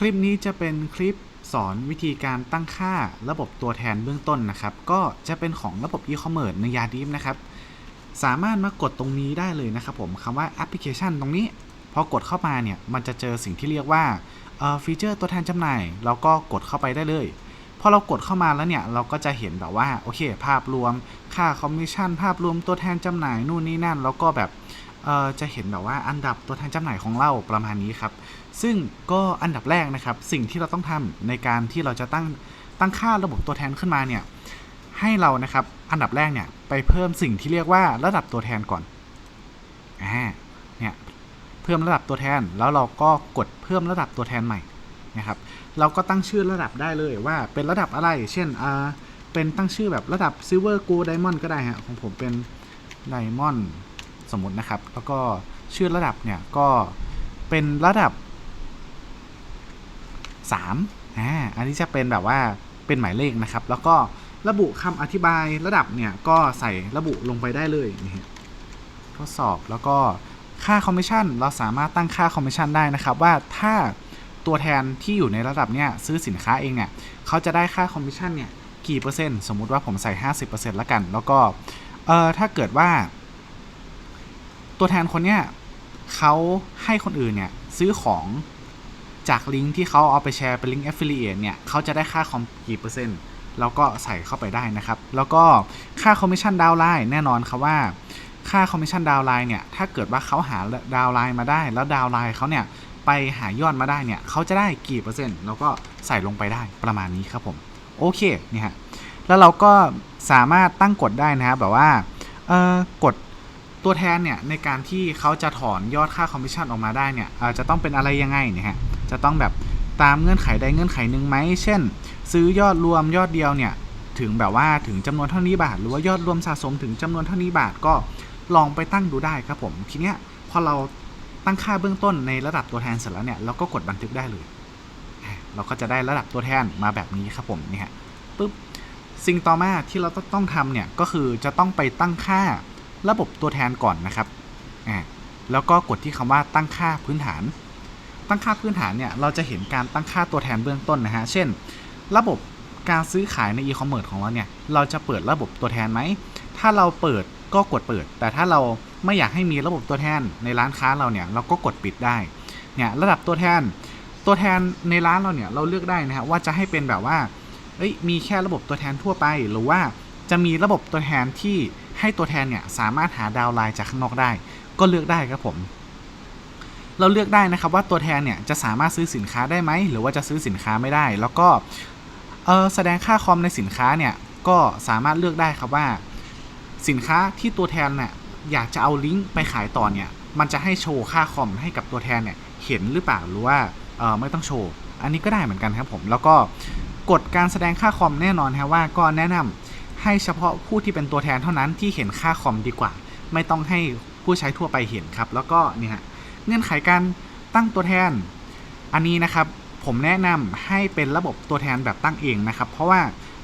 คลิปนี้จะเป็นคลิปสอนวิธีการตั้งค่าระบบตัวแทนเบื้องต้นนะครับ ก็จะเป็นของระบบ e-commerce ในยาดีฟนะครับ สามารถมากดตรงนี้ได้เลยนะครับผมคำว่าแอปพลิเคชันตรงนี้ พอกดเข้ามาเนี่ยมันจะเจอสิ่งที่เรียกว่าเอ่อฟีเจอร์ตัวแทนจำหน่ายเราก็กดเข้าไปได้เลยพอเรากดเข้ามาแล้วเนี่ยเราก็จะเห็นแบบว่าโอเค ภาพรวม ค่าคอมมิชชั่นภาพรวมตัวแทนจำหน่ายนู่นนี่นั่น แล้วก็แบบ จะเห็นแบบว่าอันดับตัวแทนจำหน่ายของเราประมาณนี้ครับ ซึ่งก็อันดับแรกนะครับ สิ่งที่เราต้องทำในการที่เราจะตั้งตั้งค่าระบบตัวแทนขึ้นมาเนี่ยให้เรานะครับอันดับแรกเนี่ยไปเพิ่มสิ่งที่เรียกว่าระดับตัวแทนก่อนอ่าเนี่ยเพิ่มระดับตัวแทนแล้วเราก็กดเพิ่มระดับตัวแทนใหม่นะครับเราก็ตั้งชื่อระดับได้เลยว่าเป็นระดับอะไร เช่นอ่าเป็นตั้งชื่อแบบระดับ Silver Gold Diamond ก็ได้ฮะของผมเป็น Diamond สมมตินะครับ แล้วก็ชื่อระดับเนี่ยก็เป็นระดับ3อ่าอันนี้จะเป็นแบบว่าเป็นหมายเลขนะครับ แล้วก็ระบุคำอธิบายระดับเนี่ยก็ใส่ระบุลงไปได้เลยนี่ทดสอบแล้วก็ค่าคอมมิชชั่นเราสามารถตั้งค่าคอมมิชชั่นได้นะครับ ว่าถ้าตัวแทนที่อยู่ในระดับเนี่ยซื้อสินค้าเองเนี่ยเขาจะได้ค่าคอมมิชชั่นเนี่ยกี่เปอร์เซ็นต์สมมุติว่าผมใส่ 50%แล้วกัน แล้วก็เออถ้าเกิดว่า ตัวแทนคนเนี้ยเขาให้คนอื่นเนี่ยซื้อของจากลิงก์ที่เขาเอาไปแชร์เป็นลิงก์ affiliate เนี่ยเขาจะได้ค่าคอมกี่เปอร์เซ็นต์แล้วก็ใส่เข้าไปได้นะครับ แล้วก็ค่าคอมมิชชั่นดาวไลน์แน่นอนครับว่าค่าคอมมิชชั่นดาวไลน์เนี่ยถ้าเกิดว่าเขาหาดาวไลน์มาได้ แล้วดาวไลน์เขาเนี่ยไปหายอดมาได้เนี่ยเขาจะได้กี่เปอร์เซ็นต์แล้วก็ใส่ลงไปได้ประมาณนี้ครับผมโอเคเนี่ยฮะแล้วเราก็สามารถตั้งกฎได้นะครับแบบว่าเออกด ตัวแทนเนี่ยในการที่เขาจะถอนยอดค่าคอมมิชชั่นออกมาได้เนี่ยจะต้องเป็นอะไรยังไงเนี่ยฮะจะต้องแบบตามเงื่อนไขใดเงื่อนไขหนึ่งไหมเช่น ซื้อยอดรวมยอดเดียวเนี่ยถึงแบบว่าถึงจำนวนเท่านี้บาท หรือว่ายอดรวมสะสมถึงจำนวนเท่านี้บาทก็ลองไปตั้งดูได้ครับผมทีเนี้ยพอเราตั้งค่าเบื้องต้นในระดับตัวแทนเสร็จแล้วเนี่ยเราก็กดบันทึกได้เลย เราก็จะได้ระดับตัวแทนมาแบบนี้ครับผมนี่ฮะปุ๊บสิ่งต่อมาที่เราต้องทำเนี่ยก็คือจะต้องไปตั้งค่า ระบบตัวแทนก่อนนะครับอ่าแล้วก็กดที่คำว่าตั้งค่าพื้นฐาน ตั้งค่าพื้นฐานเนี่ยเราจะเห็นการตั้งค่าตัวแทนเบื้องต้นนะฮะ เช่น ระบบการซื้อขายในอีคอมเมิร์ซของเราเนี่ย เราจะเปิดระบบตัวแทนไหม ถ้าเราเปิดก็กดเปิด แต่ถ้าเราไม่อยากให้มีระบบตัวแทนในร้านค้าเราเนี่ย เราก็กดปิดได้ เนี่ยระดับตัวแทน ตัวแทนในร้านเราเนี่ยเราเลือกได้นะฮะว่าจะให้เป็นแบบว่า เอ้ยมีแค่ระบบตัวแทนทั่วไป หรือว่าจะมีระบบตัวแทนที่ ให้ตัวแทนเนี่ยสามารถหาดาวไลน์จากข้างนอกได้ ก็เลือกได้ครับผม เราเลือกได้นะครับว่าตัวแทนเนี่ยจะสามารถซื้อสินค้าได้ไหมหรือว่าจะซื้อสินค้าไม่ได้ แล้วก็เออแสดงค่าคอมในสินค้าเนี่ยก็สามารถเลือกได้ครับว่า สินค้าที่ตัวแทนเนี่ยอยากจะเอาลิงก์ไปขายต่อเนี่ยมันจะให้โชว์ค่าคอมให้กับตัวแทนเนี่ยเห็นหรือเปล่าหรือว่าเออไม่ต้องโชว์ อันนี้ก็ได้เหมือนกันครับผมแล้วก็กฎการแสดงค่าคอมแน่นอนครับว่าก็แนะนำ ให้เฉพาะผู้ที่เป็นตัวแทนเท่านั้นที่เห็นค่าคอมดีกว่า ไม่ต้องให้ผู้ใช้ทั่วไปเห็นครับ แล้วก็เนี่ยเงื่อนไขการตั้งตัวแทน อันนี้นะครับผมแนะนำให้เป็นระบบตัวแทนแบบตั้งเองนะครับ เพราะว่า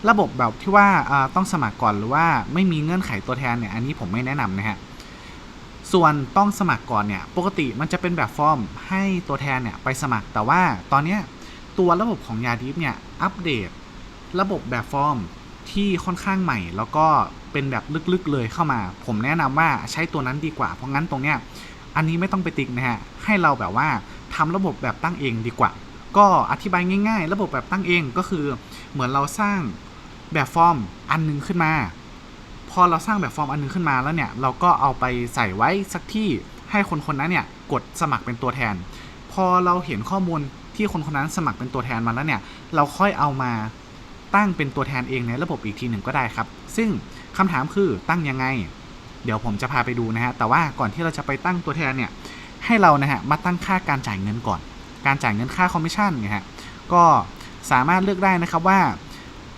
ระบบแบบที่ว่าต้องสมัครก่อนหรือว่าไม่มีเงื่อนไขตัวแทนเนี่ยอันนี้ผมไม่แนะนำนะฮะส่วนต้องสมัครก่อนเนี่ยปกติมันจะเป็นแบบฟอร์มให้ตัวแทนเนี่ยไปสมัคร แต่ว่าตอนนี้ตัวระบบของยาดิฟเนี่ยอัปเดต ระบบแบบฟอร์ม ที่ค่อนข้างใหม่ แล้วก็เป็นแบบลึกๆเลยเข้ามา ผมแนะนำว่าใช้ตัวนั้นดีกว่า เพราะงั้นตรงเนี้ยอันนี้ไม่ต้องไปติ๊กนะฮะให้เราแบบว่าทำระบบแบบตั้งเองดีกว่า ก็อธิบายง่าย ๆ ระบบแบบตั้งเองก็คือเหมือนเราสร้างแบบฟอร์มอันหนึงขึ้นมา พอเราสร้างแบบฟอร์มอันหนึงขึ้นมาแล้วเนี่ยเราก็เอาไปใส่ไว้สักที่ให้คนคนนั้นเนี่ยกดสมัครเป็นตัวแทน พอเราเห็นข้อมูลที่คนคนนั้นสมัครเป็นตัวแทนมาแล้วเนี่ย เราค่อยเอามา ตั้งเป็นตัวแทนเองในระบบอีกทีหนึ่งก็ได้ครับ ซึ่งคำถามคือตั้งยังไง เดี๋ยวผมจะพาไปดูนะฮะ แต่ว่าก่อนที่เราจะไปตั้งตัวแทนเนี่ย ให้เรานะฮะมาตั้งค่าการจ่ายเงินก่อน การจ่ายเงินค่าคอมมิชชั่นเนี่ยฮะ ก็สามารถเลือกได้นะครับว่า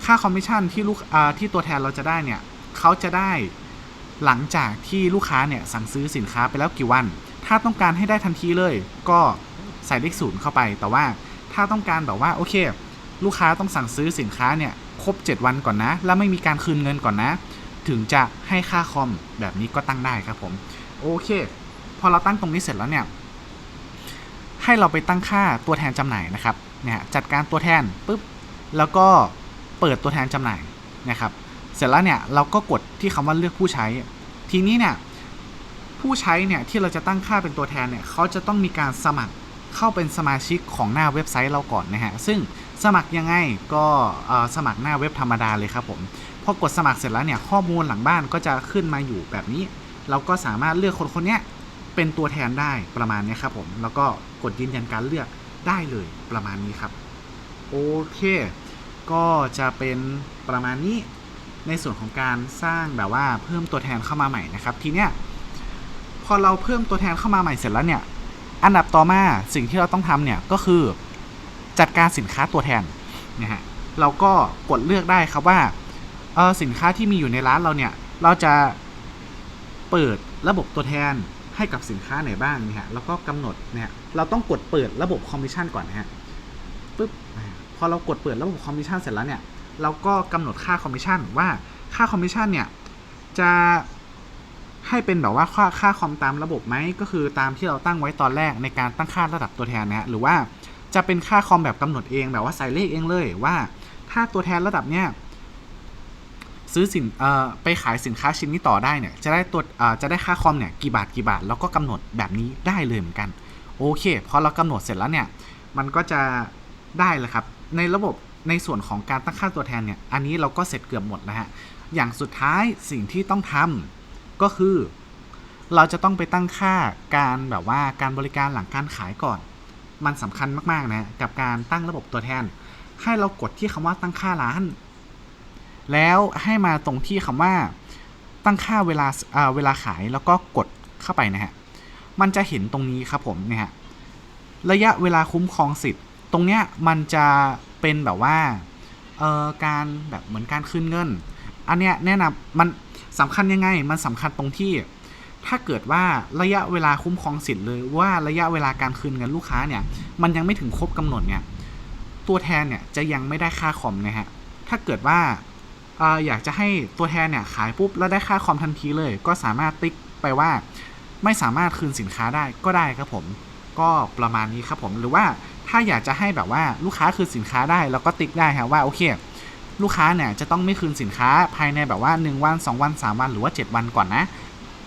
ค่าคอมมิชชั่นที่ลูกที่ตัวแทนเราจะได้เนี่ยเขาจะได้หลังจากที่ลูกค้าเนี่ยสั่งซื้อสินค้าไปแล้วกี่วัน ถ้าต้องการให้ได้ทันทีเลย ก็ใส่เลขศูนย์เข้าไป แต่ว่าถ้าต้องการแบบว่าโอเค ลูกค้าต้องสั่งซื้อสินค้าเนี่ยครบ 7 วันก่อนนะ แล้วไม่มีการคืนเงินก่อนนะ ถึงจะให้ค่าคอมแบบนี้ก็ตั้งได้ครับผมโอเค พอเราตั้งตรงนี้เสร็จแล้วเนี่ยให้เราไปตั้งค่าตัวแทนจำหน่ายนะครับเนี่ยจัดการตัวแทนปุ๊บแล้วก็เปิดตัวแทนจำหน่ายนะครับ เสร็จแล้วเนี่ยเราก็กดที่คำว่าเลือกผู้ใช้ ทีนี้เนี่ยผู้ใช้เนี่ยที่เราจะตั้งค่าเป็นตัวแทนเนี่ยเขาจะต้องมีการสมัครเข้าเป็นสมาชิกของหน้าเว็บไซต์เราก่อนนะฮะซึ่ง สมัครยังไงก็สมัครหน้าเว็บธรรมดาเลยครับผมพอกดสมัครเสร็จแล้วเนี่ยข้อมูลหลังบ้านก็จะขึ้นมาอยู่แบบนี้ เราก็สามารถเลือกคนคนเนี้ยเป็นตัวแทนได้ประมาณนี้ครับผมแล้วก็กดยืนยันการเลือกได้เลยประมาณนี้ครับโอเค ก็จะเป็นประมาณนี้ในส่วนของการสร้างแบบว่าเพิ่มตัวแทนเข้ามาใหม่นะครับ ทีเนี้ยพอเราเพิ่มตัวแทนเข้ามาใหม่เสร็จแล้วเนี่ยอันดับต่อมาสิ่งที่เราต้องทำเนี่ยก็คือ จัดการสินค้าตัวแทนนะฮะเราก็กดเลือกได้ครับว่าเออสินค้าที่มีอยู่ในร้านเราเนี่ยเราจะเปิดระบบตัวแทนให้กับสินค้าไหนบ้างเนี่ยฮะแล้วก็กำหนดเนี่ยเราต้องกดเปิดระบบคอมมิชชั่นก่อนนะฮะปุ๊บพอเรากดเปิดระบบคอมมิชชั่นเสร็จแล้วเนี่ยเราก็กำหนดค่าคอมมิชชั่นว่าค่าคอมมิชชั่นเนี่ยจะให้เป็นแบบว่าค่าค่าคอมตามระบบไหมก็คือตามที่เราตั้งไว้ตอนแรกในการตั้งค่าระดับตัวแทนนะฮะหรือว่า จะเป็นค่าคอมแบบกำหนดเองแบบว่าใส่เลขเองเลยว่า ถ้าตัวแทนระดับเนี้ยซื้อสินเอ่อไปขายสินค้าชิ้นนี้ต่อได้เนี่ยจะได้ตัวเอ่อจะได้ค่าคอมเนี่ยกี่บาทกี่บาท แล้วก็กำหนดแบบนี้ได้เลยเหมือนกันโอเคพอเรากำหนดเสร็จแล้วเนี่ยมันก็จะได้เลยครับ ในระบบในส่วนของการตั้งค่าตัวแทนเนี่ยอันนี้เราก็เสร็จเกือบหมดแล้วฮะอย่างสุดท้ายสิ่งที่ต้องทำก็คือ เราจะต้องไปตั้งค่าการแบบว่าการบริการหลังการขายก่อน มันสำคัญมากๆนะกับการตั้งระบบตัวแทน ให้เรากดที่คำว่าตั้งค่าร้าน แล้วให้มาตรงที่คำว่าตั้งค่าเวลาเเวลาขายแล้วก็กดเข้าไปนะฮะมันจะเห็นตรงนี้ครับผมเนี่ยฮะระยะเวลาคุ้มครองสิทธิ์ ตรงเนี้ยมันจะเป็นแบบว่าเอ่อการแบบเหมือนการคืนเงิน อันเนี้ยแนะนำมันสำคัญยังไง มันสำคัญตรงที่ ถ้าเกิดว่าระยะเวลาคุ้มครองสิทธิ์เลยว่าระยะเวลาการคืนเงินลูกค้าเนี่ย มันยังไม่ถึงครบกำหนดเนี่ย ตัวแทนเนี่ยจะยังไม่ได้ค่าคอมนะฮะ ถ้าเกิดว่าออยากจะให้ตัวแทนเนี่ยขายปุ๊บแล้วได้ค่าคอมทันทีเลย ก็สามารถติ๊กไปว่าไม่สามารถคืนสินค้าได้ก็ได้ครับผม ก็ประมาณนี้ครับผม หรือว่าถ้าอยากจะให้แบบว่าลูกค้าคืนสินค้าได้เราก็ติ๊กได้ครับว่าโอเค ลูกค้าเนี่ยจะต้องไม่คืนสินค้าภายในแบบว่า 1 วัน 2 วัน 3 วันหรือว่า 7 วันก่อนนะ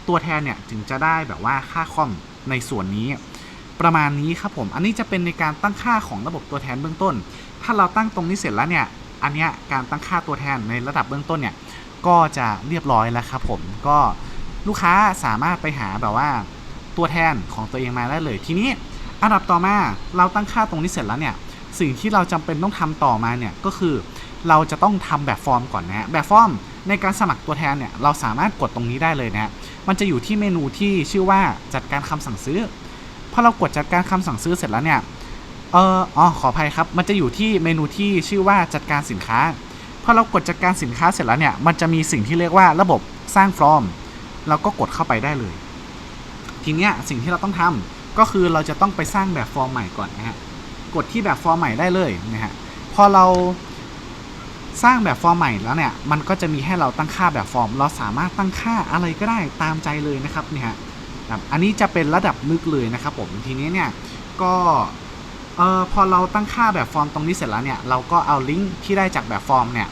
ตัวแทนเนี่ยถึงจะได้แบบว่าค่าคอมในส่วนนี้ ประมาณนี้ครับผม อันนี้จะเป็นในการตั้งค่าของระบบตัวแทนเบื้องต้น ถ้าเราตั้งตรงนี้เสร็จแล้วเนี่ย อันเนี้ยการตั้งค่าตัวแทนในระดับเบื้องต้นเนี่ยก็จะเรียบร้อยแล้วครับผมก็ลูกค้าสามารถไปหาแบบว่าตัวแทนของตัวเองมาได้เลย ทีนี้อันดับต่อมาเราตั้งค่าตรงนี้เสร็จแล้วเนี่ยสิ่งที่เราจำเป็นต้องทำต่อมาเนี่ยก็คือ เราจะต้องทำแบบฟอร์มก่อนนะฮะแบบฟอร์มในการสมัครตัวแทนเนี่ยเราสามารถกดตรงนี้ได้เลยนะฮะมันจะอยู่ที่เมนูที่ชื่อว่าจัดการคำสั่งซื้อพอเรากดจัดการคำสั่งซื้อเสร็จแล้วเนี่ยเอออ๋อขออภัยครับ มันจะอยู่ที่เมนูที่ชื่อว่าจัดการสินค้าพอเรากดจัดการสินค้าเสร็จแล้วเนี่ยมันจะมีสิ่งที่เรียกว่าระบบสร้างฟอร์มเราก็กดเข้าไปได้เลย ทีเนี้ยสิ่งที่เราต้องทำก็คือเราจะต้องไปสร้างแบบฟอร์มใหม่ก่อนนะฮะกดที่แบบฟอร์มใหม่ได้เลยนะฮะพอเรา สร้างแบบฟอร์มใหม่แล้วเนี่ยมันก็จะมีให้เราตั้งค่าแบบฟอร์ม เราสามารถตั้งค่าอะไรก็ได้ตามใจเลยนะครับเนี่ยฮะแบอันนี้จะเป็นระดับลึกเลยนะครับผมทีนี้เนี่ยก็เออพอเราตั้งค่าแบบฟอร์มตรงนี้เสร็จแล้วเนี่ยเราก็เอาลิงก์ที่ได้จากแบบฟอร์มเนี่ย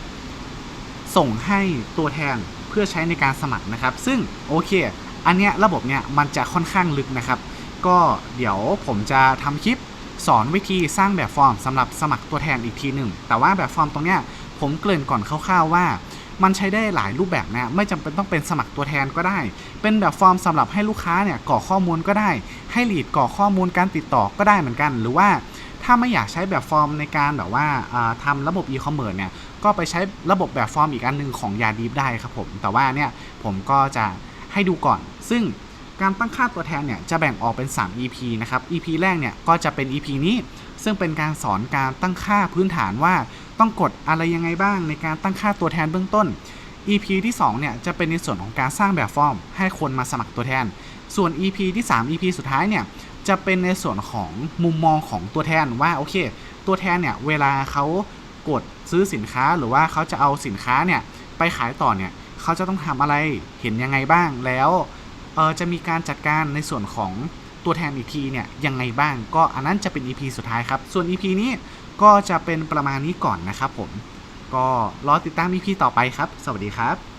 ส่งให้ตัวแทนเพื่อใช้ในการสมัครนะครับ ซึ่งโอเค อันเนี้ยระบบเนี่ยมันจะค่อนข้างลึกนะครับ ก็เดี๋ยวผมจะทำคลิปสอนวิธีสร้างแบบฟอร์มสำหรับสมัครตัวแทนอีกทีหนึ่งแต่ว่าแบบฟอร์มตรงเนี้ย ผมเกริ่นก่อนคร่าวๆว่า มันใช้ได้หลายรูปแบบนะไม่จำเป็นต้องเป็นสมัครตัวแทนก็ได้ เป็นแบบฟอร์มสำหรับให้ลูกค้าเนี่ยกรอกข้อมูลก็ได้ ให้ลีดกรอกข้อมูลการติดต่อก็ได้เหมือนกัน หรือว่าถ้าไม่อยากใช้แบบฟอร์มในการแบบว่าอ่าทำระบบ e-commerce เนี่ยก็ไปใช้ระบบแบบฟอร์มอีกอันหนึงของยาดีฟได้ครับผมแต่ว่าเนี่ยผมก็จะให้ดูก่อน ซึ่งการตั้งค่าตัวแทนเนี่ยจะแบ่งออกเป็น 3 EP นะครับ EP แรกเนี่ยก็จะเป็น EP นี้ ซึ่งเป็นการสอนการตั้งค่าพื้นฐานว่าต้องกดอะไรยังไงบ้างในการตั้งค่าตัวแทนเบื้องต้น EP ที่ 2 เนี่ยจะเป็นในส่วนของการสร้างแบบฟอร์ม ให้คนมาสมัครตัวแทน ส่วน EP ที่ 3 EP สุดท้ายเนี่ยจะเป็นในส่วนของมุมมองของตัวแทนว่าโอเค ตัวแทนเนี่ยเวลาเขากดซื้อสินค้าหรือว่าเขาจะเอาสินค้าเนี่ยไปขายต่อเนี่ยเขาจะต้องทำอะไรเห็นยังไงบ้างแล้วจะมีการจัดการในส่วนของ ตัวแทนอีกทีเนี่ยยังไงบ้างก็อันนั้นจะเป็น EP สุดท้ายครับ ส่วน EP นี้ก็จะเป็นประมาณนี้ก่อนนะครับผม ก็รอติดตาม EP ต่อไปครับ สวัสดีครับ